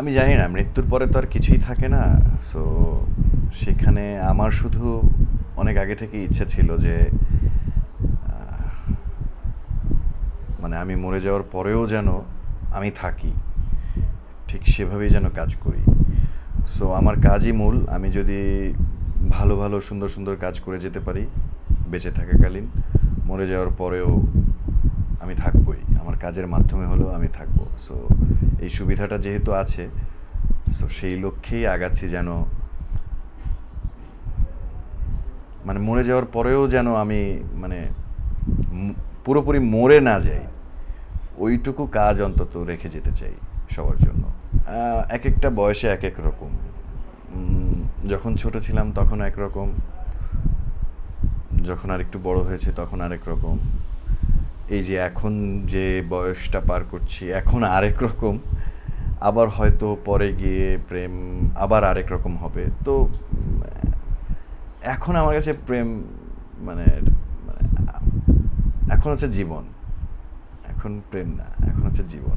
আমি জানি না, মৃত্যুর পরে তো আর কিছুই থাকে না। সো সেখানে আমার শুধু অনেক আগে থেকে ইচ্ছে ছিল যে মানে আমি মরে যাওয়ার পরেও যেন আমি থাকি। ঠিক সেভাবেই যেন কাজ করি। সো আমার কাজই মূল। আমি যদি ভালো ভালো, সুন্দর সুন্দর কাজ করে যেতে পারি, বেঁচে থাকাকালীন, মরে যাওয়ার পরেও আমি থাকবই। আমার কাজের মাধ্যমে হলেও আমি থাকব। সো এই সুবিধাটা যেহেতু আছে সো সেই লক্ষ্যেই আগাচ্ছি যেন মানে মরে যাওয়ার পরেও যেন আমি মানে পুরোপুরি মরে না যাই। ওইটুকু কাজ অন্তত রেখে যেতে চাই সবার জন্য। এক একটা বয়সে এক এক রকম যখন ছোট ছিলাম তখন একরকম। যখন আর একটু বড় হয়েছে তখন আরেক রকম। এই যে এখন যে বয়সটা পার করছি, এখন আরেক রকম। আবার হয়তো পরে গিয়ে প্রেম আবার আরেক রকম হবে। তো, এখন আমার কাছে প্রেম মানে মানে এখন হচ্ছে জীবন। এখন প্রেম না, এখন হচ্ছে জীবন।